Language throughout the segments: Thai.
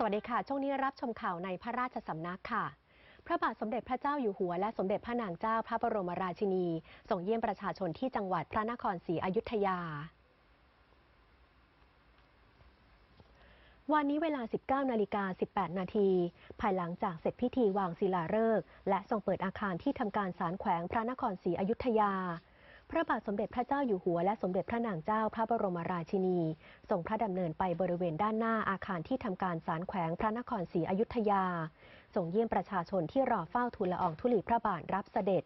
สวัสดีค่ะ ช่วงนี้รับชมข่าวในพระราชสำนักค่ะ พระบาทสมเด็จพระเจ้าอยู่หัว และสมเด็จพระนางเจ้าพระบรมราชินีส่งเยี่ยมประชาชนที่จังหวัดพระนครศรีอยุธยา วันนี้เวลา 19 นาฬิกา 18 นาทีภายหลังจากเสร็จพิธีวางศิลาฤกษ์และส่งเปิดอาคารที่ทำการศาลแขวงพระนครศรีอยุธยา พระบาทสมเด็จพระเจ้าอยู่หัวและสมเด็จพระนางเจ้าพระบรมราชินีส่งพระดำเนินไปบริเวณด้านหน้าอาคารที่ทำการศาลแขวงพระนครศรีอยุธยาส่งเยี่ยมประชาชนที่รอเฝ้าทูลละอองธุลีพระบาทรับเสด็จ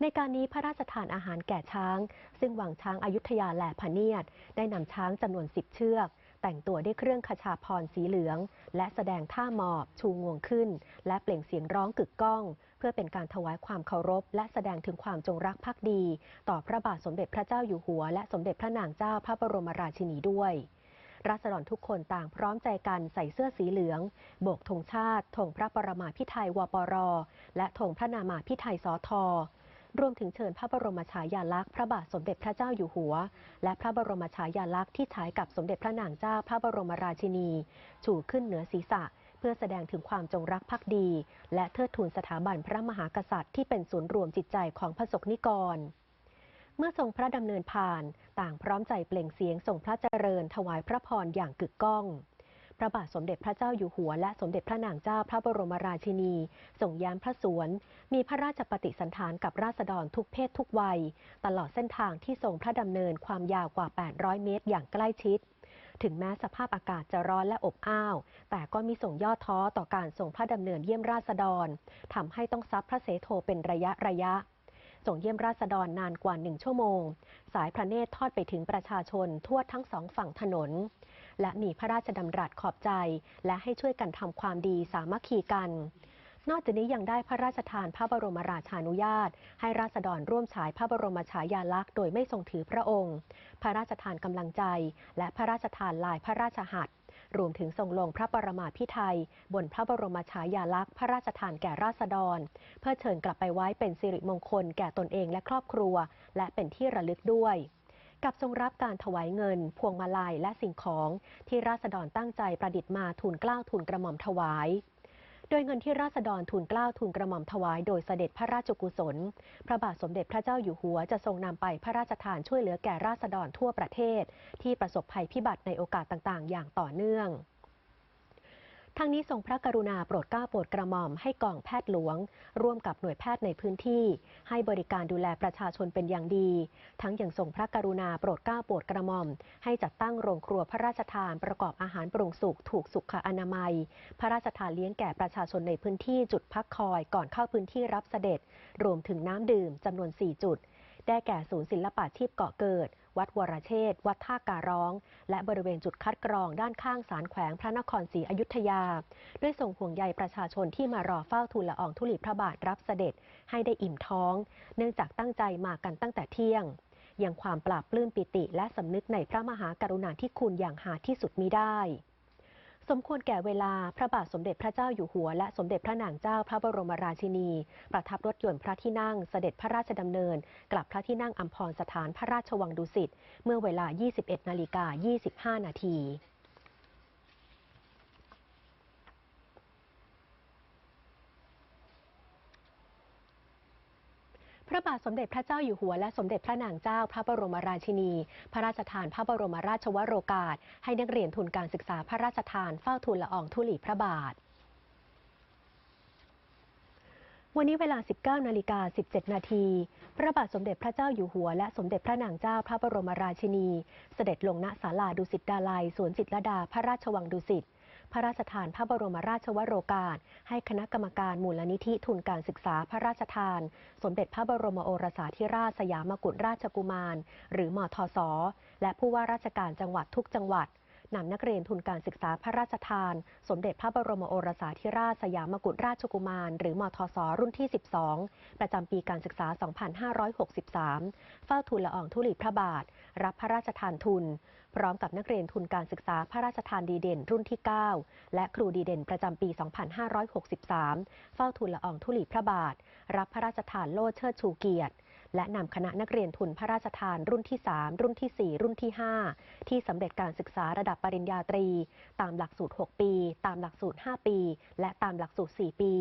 ในการนี้พระราชทานอาหารแก่ช้าง ซึ่งวังช้างอายุทยาแหลพเนียด ได้นำช้างจำนวน10เชือก แต่งตัวด้วยเครื่องขชาพรสีเหลือง และแสดงท่าหมอบ ชูงวงขึ้น และเปล่งเสียงร้องกึกก้อง พื่อเป็นการถวายความเคารพ และแสดงถึงความจงรักภักดี ต่อพระบาทสมเด็จพระเจ้าอยู่หัว และสมเด็จพระนางเจ้าพระบรมราชินีด้วยราษฎรทุกคนต่างพร้อมใจกันใส่เสื้อสีเหลือง โบกธงชาติธงพระปรมาภิไธยวปร และธงพระนามาภิไธยสอทอรวมถึงเชิญพระบรมฉายาลักษณ์พระบาทสมเด็จพระเจ้าอยู่หัว และพระบรมฉายาลักษณ์ที่ฉายกับสมเด็จพระนางเจ้าพระบรมราชินี ชูขึ้นเหนือศีรษะ เพื่อแสดงถึงความจงรักภักดี และเทิดทูนสถาบันพระมหากษัตริย์ที่เป็นศูนย์รวมจิตใจของพระสงฆ์นิกร เมื่อทรงพระดำเนินผ่าน ต่างพร้อมใจเปล่งเสียงส่งพระเจริญ ถวายพระพรอย่างกึกก้องพระบาทสมเด็จพระเจ้าอยู่หัว และสมเด็จพระนางเจ้าพระบรมราชินีส่งยามพระสวน มีพระราชปฏิสันถานกับราษฎรทุกเพศทุกวัย ตลอดเส้นทางที่ทรงพระดำเนินความยาวกว่า 800 เมตรอย่างใกล้ชิด ถึงแม้สภาพอากาศจะร้อนและอบอ้าว แต่ก็มีส่งย่อท้อต่อการส่งพระดำเนินเยี่ยมราษฎรทำให้ต้องซับพระเสโทเป็นระยะระยะส่งเยี่ยมราษฎรนานกว่าหนึ่งชั่วโมง สายพระเนตรทอดไปถึงประชาชนทั่วทั้งสองฝั่งถนน และมีพระราชดำรัสขอบใจ และให้ช่วยกันทำความดีสามัคคีกัน นอกจากนี้ยังได้พระราชทานพระบรมราชานุญาต ให้ราษฎรร่วมฉายพระบรมฉายาลักษณ์โดยไม่ทรงถือพระองค์ พระราชทานกำลังใจ และพระราชทานลายพระราชหัตถ์รวมถึงทรงลงพระปรมาภิไธยบนพระบรมฉายาลักษณ์พระราชทานแก่ราษฎร เพื่อเชิญกลับไปไว้เป็นสิริมงคลแก่ตนเองและครอบครัว และเป็นที่ระลึกด้วย กับทรงรับการถวายเงิน พวงมาลัยและสิ่งของ ที่ราษฎรตั้งใจประดิษฐ์มาทูลเกล้าทูลกระหม่อมถวาย โดยเงินที่ราษฎรทุนกล้าวทุนกระหม่อมถวายโดยเสด็จพระราชกุศล พระบาทสมเด็จพระเจ้าอยู่หัวจะทรงนำไปพระราชทานช่วยเหลือแก่ราษฎรทั่วประเทศ ที่ประสบภัยพิบัติในโอกาสต่างๆ อย่างต่อเนื่อง ทั้งนี้ทรงพระกรุณาโปรดเกล้าโปรดกระหม่อมให้กองแพทย์หลวง ร่วมกับหน่วยแพทย์ในพื้นที่ ให้บริการดูแลประชาชนเป็นอย่างดี ทั้งยังทรงพระกรุณาโปรดเกล้าโปรดกระหม่อม ให้จัดตั้งโรงครัวพระราชทานประกอบอาหารปรุงสุกถูกสุขอนามัย พระราชทานเลี้ยงแก่ประชาชนในพื้นที่จุดพักคอยก่อนเข้าพื้นที่รับเสด็จ รวมถึงน้ำดื่มจำนวน 4 จุด ได้แก่ศูนย์ศิลปาชีพเกาะเกิด วัดวรเชษฐ์วัดท่าการร้อง และบริเวณจุดคัดกรองด้านข้างศาลแขวงพระนครศรีอยุธยา ด้วยส่งห่วงใยประชาชนที่มารอเฝ้าทูลละอองธุลีพระบาทรับเสด็จให้ได้อิ่มท้อง เนื่องจากตั้งใจมากันตั้งแต่เที่ยงยังความปราบปลื้มปิติและสำนึกในพระมหากรุณาธิคุณอย่างหาที่สุดมิได้ สมควรแก่เวลาพระบาทสมเด็จพระเจ้าอยู่หัว และสมเด็จพระนางเจ้าพระบรมราชินี ประทับรถยนต์พระที่นั่งเสด็จพระราชดำเนิน กลับพระที่นั่งอัมพรสถานพระราชวังดุสิตเมื่อเวลา 21 นาฬิกา 25 นาที พ ระบาทสมเด็จพระเจ้าอยู่หัวและสมเด็จพระนางเจ้าพระบรมราชินี พระราชทานพระบรมราชวโรกาส ให้นักเรียนทุนการศึกษาพระราชทานเฝ้าทูลละอองธุลีพระบาทวันนี้เวลา 19 นาฬิกา 17 นาที พระบาทสมเด็จพระเจ้าอยู่หัว และสมเด็จพระนางเจ้าพระบรมราชินี เสด็จลงณศาลาดุสิตดาลัยสวนจิตรลดาพระราชวังดุสิต พระราชทานพระบรมราชวโรกาส ให้คณะกรรมการมูลนิธิทุนการศึกษาพระราชทาน สมเด็จพระบรมโอรสาธิราชสยามกุฎราชกุมาร หรือมทศและผู้ว่าราชการจังหวัดทุกจังหวัด นำนักเรียนทุนการศึกษาพระราชทาน สมเด็จพระบรมโอรสาธิราชสยามกุฎราชกุมาร หรือมทศรุ่นที่ 12 ประจำปีการศึกษา 2563 เฝ้าทูลละอองธุลีพระบาท รับพระราชทานทุน พร้อมกับนักเรียนทุนการศึกษาพระราชทานดีเด่นรุ่นที่ 9 และครูดีเด่นประจำปี 2563 เฝ้าทูลละอองธุลีพระบาท รับพระราชทานโล่เชิดชูเกียรติ และนำคณะนักเรียนทุนพระราชทานรุ่นที่ 3 รุ่นที่ 4 รุ่นที่ 5 ที่สำเร็จการศึกษาระดับปริญญาตรี ตามหลักสูตร 6 ปี ตามหลักสูตร 5 ปี และตามหลักสูตร 4 ปี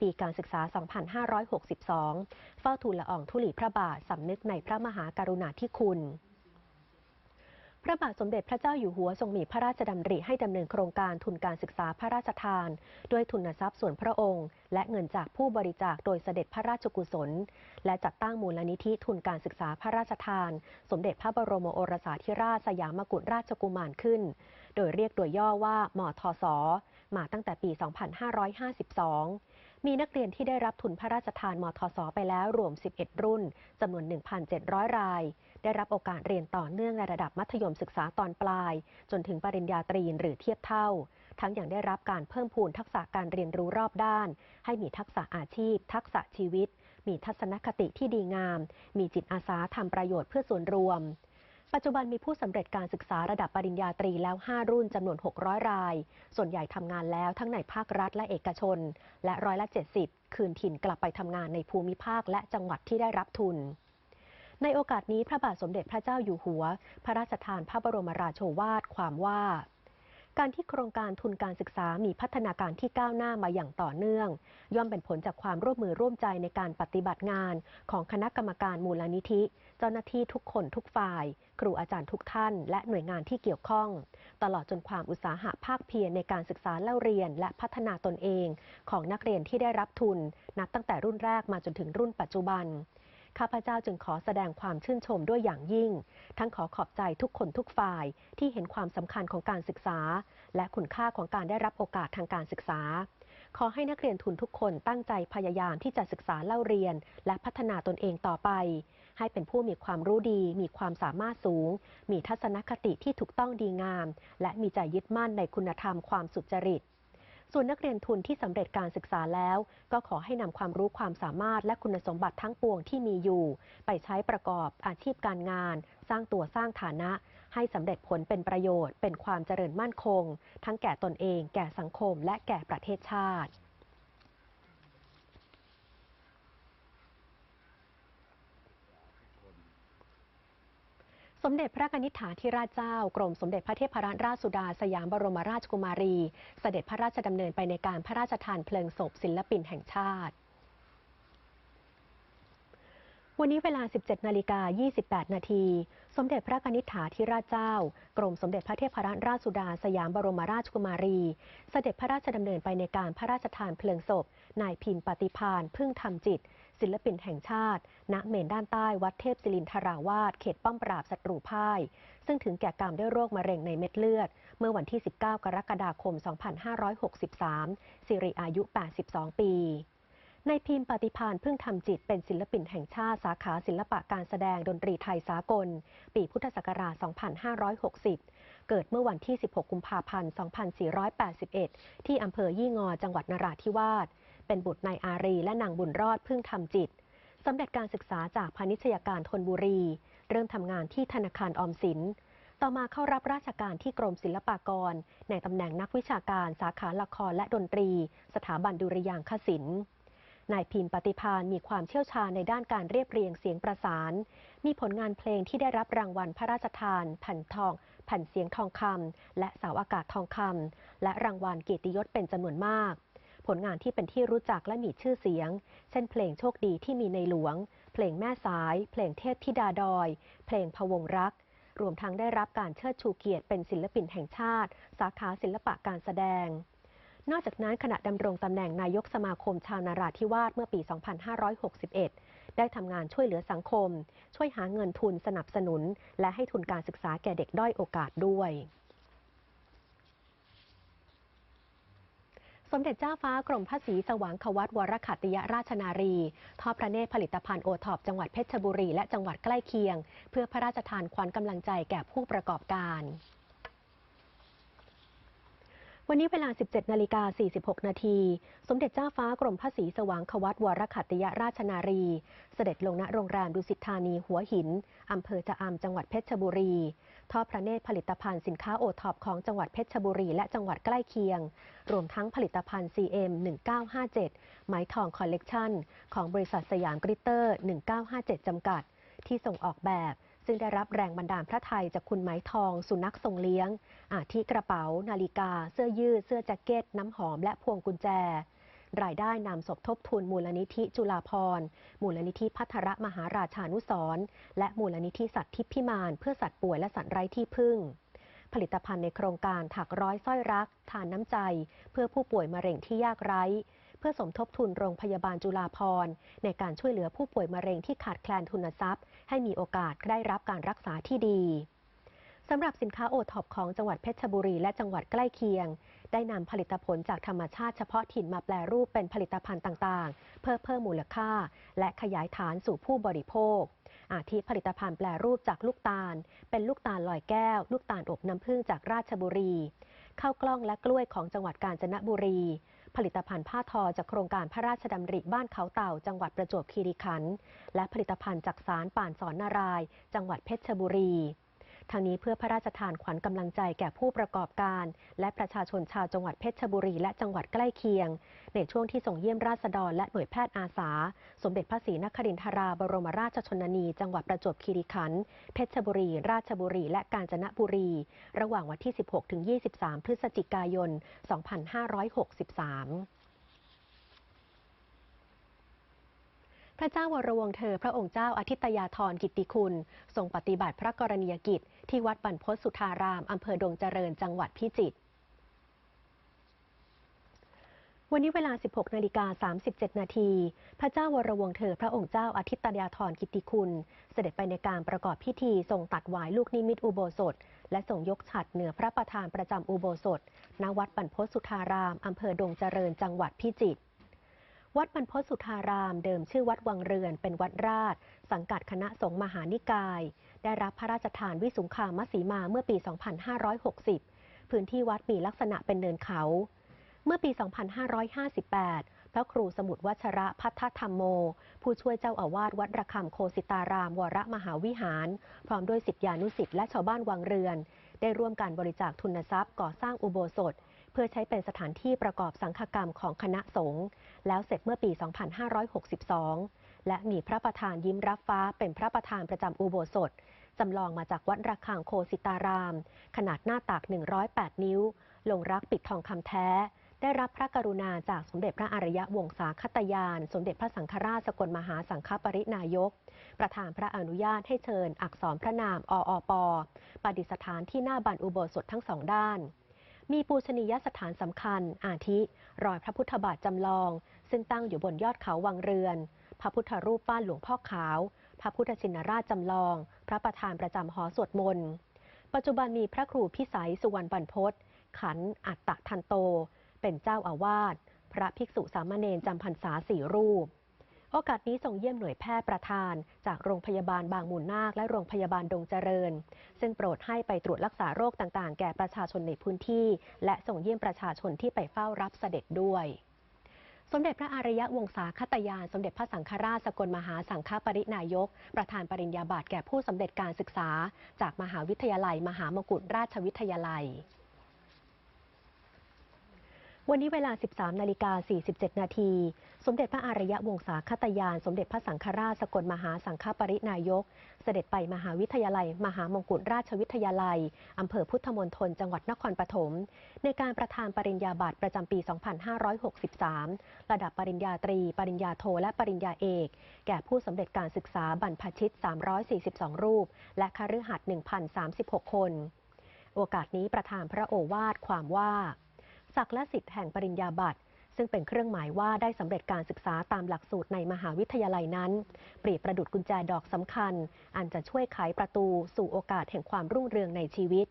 ปีการศึกษา 2562 เฝ้าทูลละอองธุลีพระบาทสำนึกในพระมหากรุณาธิคุณ ระบาทสมเด็จพระเจ้าอยู่หัวทรงมีพระราชดำริให้ดำเนินโครงการทุนการศึกษาพระราชทาน ด้วยทุนทรัพย์ส่วนพระองค์ และเงินจากผู้บริจาคโดยเสด็จพระราชกุศล และจัดตั้งมูลนิธิทุนการศึกษาพระราชทาน สมเด็จพระบรมโอรสาธิราชสยามกุฎราชกุมารขึ้น โดยเรียกโดยย่อว่ามทศมาตั้งแต่ปี 2552 มีนักเรียนที่ได้รับทุนพระราชทานมทศไปแล้วรวม 11 รุ่นจำนวน 1,700 ราย ได้รับโอกาสเรียนต่อเนื่องในระดับมัธยมศึกษาตอนปลาย จนถึงปริญญาตรีหรือเทียบเท่า ทั้งอยังได้รับการเพิ่มพูนทักษะการเรียนรู้รอบด้าน ให้มีทักษะอาชีพ ทักษะชีวิต มีทัศนคติที่ดีงาม มีจิตอาสาทำประโยชน์เพื่อส่วนรวม ปัจจุบันมีผู้สำเร็จการศึกษาระดับปริญญาตรีแล้ว 5 รุ่นจำนวน 600 ราย ส่วนใหญ่ทำงานแล้วทั้งในภาครัฐและเอกชน และร้อยละ 70 คืนถิ่นกลับไปทำงานในภูมิภาคและจังหวัดที่ได้รับทุน ในโอกาสนี้พระบาทสมเด็จพระเจ้าอยู่หัว พระราชทานพระบรมราโชวาทความว่า การที่โครงการทุนการศึกษามีพัฒนาการที่ก้าวหน้ามาอย่างต่อเนื่อง ย่อมเป็นผลจากความร่วมมือร่วมใจในการปฏิบัติงาน ของคณะกรรมการมูลนิธิ เจ้าหน้าที่ทุกคนทุกฝ่าย ครูอาจารย์ทุกท่าน และหน่วยงานที่เกี่ยวข้อง ตลอดจนความอุตสาหะภาคเพียรในการศึกษาเล่าเรียน และพัฒนาตนเอง ของนักเรียนที่ได้รับทุน นับตั้งแต่รุ่นแรกมาจนถึงรุ่นปัจจุบัน ข้าพเจ้าจึงขอแสดงความชื่นชมด้วยอย่างยิ่ง ทั้งขอขอบใจทุกคนทุกฝ่ายที่เห็นความสำคัญของการศึกษา และคุณค่าของการได้รับโอกาสทางการศึกษา ขอให้นักเรียนทุนทุกคนตั้งใจพยายามที่จะศึกษาเล่าเรียน และพัฒนาตนเองต่อไป ให้เป็นผู้มีความรู้ดี มีความสามารถสูง มีทัศนคติที่ถูกต้องดีงาม และมีใจยึดมั่นในคุณธรรมความสุจริต ส่วนนักเรียนทุนที่สำเร็จการศึกษาแล้ว ก็ขอให้นำความรู้ความสามารถและคุณสมบัติทั้งปวงที่มีอยู่ ไปใช้ประกอบอาชีพการงาน สร้างตัวสร้างฐานะ ให้สำเร็จผลเป็นประโยชน์ เป็นความเจริญมั่นคง ทั้งแก่ตนเอง แก่สังคม และแก่ประเทศชาติ มเด็จพระนิษฐาธิราชเจ้ากรมสมเด็จพระเทพรัตนราชสุดาสยามบรมราชกุมารี เสด็จพระราชดำเนินไปในการพระราชทานเพลิงศพศิลปินแห่งชาติ วันนี้เวลา 17 นาฬิกา 28 นาที สมเด็จพระนิษฐาธิราชเจ้า กรมสมเด็จพระเทพรัตนราชสุดาสยามบรมราชกุมารี เสด็จพระราชดำเนินไปในการพระราชทานเพลิงศพ นายพิมพ์ปฏิพานพึ่งธรรมจิต ศิลปินแห่งชาติ ณ เมนด้านใต้วัดเทพศิรินทราวาสเขตป้อมปราบศัตรูพ่าย ซึ่งถึงแก่กรรมด้วยโรคมะเร็งในเม็ดเลือด เมื่อวันที่ 19 กรกฎาคม 2563 สิริอายุ 82 ปีนายพิมพ์ปฏิพานพึ่งทำจิตเป็นศิลปินแห่งชาติสาขาศิลปะการแสดงดนตรีไทยสากล ปีพุทธศักราช 2560 เกิดเมื่อวันที่ 16 กุมภาพันธ์ 2481 ที่อำเภอยี่งอจังหวัดนราธิวาส เป็นบุตรนายอารีและนางบุญรอดพึ่งทำจิตสำเร็จการศึกษาจากพาณิชยการธนบุรี เริ่มทำงานที่ธนาคารออมสิน ต่อมาเข้ารับราชการที่กรมศิลปากร ในตำแหน่งนักวิชาการสาขาละครและดนตรี สถาบันดุริยางคศิลป์นายพิมพ์ปฏิพานมีความเชี่ยวชาญในด้านการเรียบเรียงเสียงประสาน มีผลงานเพลงที่ได้รับรางวัลพระราชทาน แผ่นทอง แผ่นเสียงทองคำและเสาอากาศทองคำและรางวัลเกียรติยศเป็นจำนวนมาก ผลงานที่เป็นที่รู้จักและมีชื่อเสียง เช่นเพลงโชคดีที่มีในหลวง เพลงแม่สาย เพลงเทพธิดาดอย เพลงพวงรัก รวมทั้งได้รับการเชิดชูเกียรติเป็นศิลปินแห่งชาติ สาขาศิลปะการแสดง นอกจากนั้นขณะดำรงตำแหน่งนายกสมาคมชาวนาราธิวาสเมื่อปี 2561 ได้ทำงานช่วยเหลือสังคม ช่วยหาเงินทุนสนับสนุน และให้ทุนการศึกษาแก่เด็กด้อยโอกาสด้วย สมเด็จเจ้าฟ้ากรมพระศรีสว่างควัตวรขัตติยราชนารี ทอดพระเนตรผลิตภัณฑ์โอทอปจังหวัดเพชรบุรีและจังหวัดใกล้เคียง เพื่อพระราชทานขวัญกำลังใจแก่ผู้ประกอบการ วันนี้เวลา 17 นาฬิกา 46 นาที สมเด็จเจ้าฟ้ากรมพระศรีสว่างควัตวรขัตติยราชนารี เสด็จลงณโรงแรมดุสิตธานีหัวหิน อำเภอจะอำจังหวัดเพชรบุรี ทอดพระเนตรผลิตภัณฑ์สินค้าโอท็อปของจังหวัดเพชรบุรี และจังหวัดใกล้เคียง รวมทั้งผลิตภัณฑ์ CM 1957ไหมทองคอลเลกชันของบริษัทสยามกริตเตอร์ 1957 จำกัด ที่ส่งออกแบบ ซึ่งได้รับแรงบันดาลพระไทยจากคุณไหมทอง สุนัขทรงเลี้ยง อาทิกระเป๋า นาฬิกา เสื้อยืด เสื้อแจ็คเก็ต น้ำหอม และพวงกุญแจ รายได้นำสมทบทุนมูลนิธิจุฬาภรมูลนิธิพัทรมหาราชานุสรและมูลนิธิสัตว์ทิพพิมานเพื่อสัตว์ป่วยและสัตว์ไร้ที่พึ่งผลิตภัณฑ์ในโครงการถักร้อยสร้อยรัก ทานน้ำใจ เพื่อผู้ป่วยมะเร็งที่ยากไร้ เพื่อสมทบทุนโรงพยาบาลจุฬาภรในการช่วยเหลือผู้ป่วยมะเร็งที่ขาดแคลนทุนทรัพย์ ให้มีโอกาสได้รับการรักษาที่ดีสำหรับสินค้าโอท็อปของจังหวัดเพชรบุรีและจังหวัดใกล้เคียง ได้นำผลิตผลจากธรรมชาติเฉพาะถิ่นมาแปลรูปเป็นผลิตภัณฑ์ต่างๆ เพื่อเพิ่มมูลค่า และขยายฐานสู่ผู้บริโภค อาทิผลิตภัณฑ์แปลรูปจากลูกตาล เป็นลูกตาลลอยแก้ว ลูกตาลอบน้ำผึ้งจากราชบุรีข้าวกล้องและกล้วยของจังหวัดกาญจนบุรี ผลิตภัณฑ์ผ้าทอจากโครงการพระราชดำริบ้านเขาเต่า จังหวัดประจวบคีรีขันธ์และผลิตภัณฑ์จากสารป่านสอนนาราย จังหวัดเพชรบุรี ทางนี้เพื่อพระราชทานขวัญกำลังใจแก่ผู้ประกอบการ และประชาชนชาวจังหวัดเพชรบุรีและจังหวัดใกล้เคียง ในช่วงที่ส่งเยี่ยมราษฎรและหน่วยแพทย์อาสา สมเด็จพระศรีนครินทราบรมราชชนนี จังหวัดประจวบคีรีขันธ์เพชรบุรี ราชบุรี และกาญจนบุรี ระหว่างวันที่ 16ถึง23 พฤศจิกายน 2563 พระเจ้าวรวงเธอ พระองค์เจ้าอาทิตยาธรกิตติคุณ ทรงปฏิบัติพระกรณียกิจ ที่วัดบรรพตสุธาราม อำเภอดงเจริญจังหวัดพิจิตรวันนี้เวลา 16 นาฬิกา 37 นาที พระเจ้าวรวงเธอ พระองค์เจ้าอาทิตยาธรกิตติคุณ เสด็จไปในการประกอบพิธีทรงตัดหวายลูกนิมิตอุโบสถ และส่งยกฉัดเหนือพระประธานประจำอุโบสถ ณ วัดบรรพตสุธาราม อำเภอดงเจริญ จังหวัดพิจิตร วัดบรรพสุธาราม เดิมชื่อวัดวังเรือน เป็นวัดราช สังกัดคณะสงฆ์มหานิกาย ได้รับพระราชทานวิสุงคามสีมาเมื่อปี 2560 พื้นที่วัดมีลักษณะเป็นเนินเขา เมื่อปี 2558 พระครูสมุทรวัชระพัฒธรรมโม ผู้ช่วยเจ้าอาวาสวัดระฆังโคสิตาราม วรมหาวิหาร พร้อมด้วยศิษยานุศิษย์และชาวบ้านวังเรือน ได้ร่วมการบริจาคทุนทรัพย์ก่อสร้างอุโบสถ พื่อใช้เป็นสถานที่ประกอบสังฆกรรมของคณะสงฆ์แล้วเสร็จเมื่อปี 2562 และมีพระประธานยิ้มรับฟ้าเป็นพระประธานประจำอุโบสถจำลองมาจากวัดระฆังโคสิตาราม ขนาดหน้าตัก 108 นิ้ว ลงรักปิดทองคำแท้ ได้รับพระกรุณาจากสมเด็จพระอริยวงศาคตยาน สมเด็จพระสังฆราชสกลมหาสังฆปรินายก ประธานพระอนุญาตให้เชิญอักษรพระนามออปประดิษฐานที่หน้าบันอุโบสถทั้งสองด้าน มีปูชนียสถานสำคัญ อาทิ รอยพระพุทธบาทจำลอง ซึ่งตั้งอยู่บนยอดเขาวังเรือน พระพุทธรูปปั้นหลวงพ่อขาว พระพุทธชินราชจำลอง พระประธานประจำหอสวดมนต์ ปัจจุบันมีพระครูพิสัยสุวรรณบรรพตขันธ์อัตตะทันโต เป็นเจ้าอาวาส พระภิกษุสามเณรจำพรรษาสี่รูป โอกาสนี้ส่งเยี่ยมหน่วยแพทย์ประธาน จากโรงพยาบาลบางมูลนาคและโรงพยาบาลดงเจริญ ซึ่งโปรดให้ไปตรวจรักษาโรคต่างๆ แก่ประชาชนในพื้นที่ และส่งเยี่ยมประชาชนที่ไปเฝ้ารับเสด็จด้วยสมเด็จพระอารยวงศาคตยาน สมเด็จพระสังฆราชสกลมหาสังฆปรินายก ประธานปริญญาบัตรแก่ผู้สำเร็จการศึกษา จากมหาวิทยาลัย มหามกุฏราชวิทยาลัย วันนี้เวลา 13 นาฬิกา 47 นาที สมเด็จพระอารยะวงศาคตยาน สมเด็จพระสังฆราชสกลมหาสังฆปรินายก เสด็จไปมหาวิทยาลัย มหามงกุฎราชวิทยาลัย อำเภอพุทธมณฑลจังหวัดนครปฐม ในการประธานปริญญาบัตรประจำปี 2563 ระดับปริญญาตรี ปริญญาโท และปริญญาเอก แก่ผู้สำเร็จการศึกษาบรรพชิต 342 รูป และคฤหัสถ์1,036 คน โอกาสนี้ประธานพระโอวาทความว่า ศักดิ์และสิทธิ์แห่งปริญญาบัตรซึ่งเป็นเครื่องหมายว่าได้สำเร็จการศึกษาตามหลักสูตรในมหาวิทยาลัยนั้นเปรียบประดุจกุญแจดอกสำคัญ อันจะช่วยไขประตูสู่โอกาสแห่งความรุ่งเรืองในชีวิต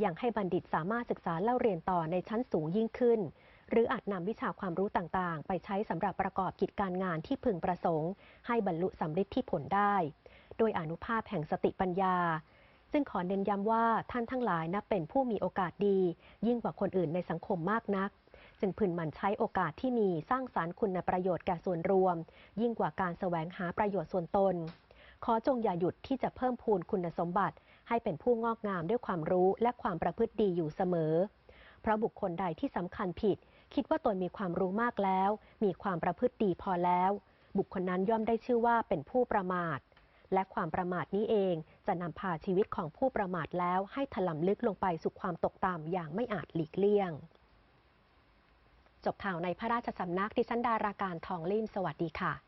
อย่างให้บัณฑิตสามารถศึกษาเล่าเรียนต่อในชั้นสูงยิ่งขึ้น หรืออาจนำวิชาความรู้ต่างๆ ไปใช้สำหรับประกอบกิจการงานที่พึงประสงค์ ให้บรรลุสำเร็จที่ผลได้ โดยอนุภาพแห่งสติปัญญา จึงขอเน้นย้ำว่าท่านทั้งหลายนับเป็นผู้มีโอกาสดี ยิ่งกว่าคนอื่นในสังคมมากนัก จึงพึงหมั่นใช้โอกาสที่มีสร้างสารรค์คุณประโยชน์แก่ส่วนรวม ยิ่งกว่าการแสวงหาประโยชน์ส่วนตน ขอจงอย่าหยุดที่จะเพิ่มพูนคุณสมบัติ ให้เป็นผู้งอกงามด้วยความรู้และความประพฤติดีอยู่เสมอ เพราะบุคคลใดที่สำคัญผิด คิดว่าตนมีความรู้มากแล้ว มีความประพฤติดีพอแล้ว บุคคลนั้นย่อมได้ชื่อว่าเป็นผู้ประมาท และความประมาทนี้เองจะนำพาชีวิตของผู้ประมาทแล้วให้ถลำลึกลงไปสู่ความตกต่ำอย่างไม่อาจหลีกเลี่ยง จบข่าวในพระราชสำนักดิฉันดาราการทองลิ่มสวัสดีค่ะ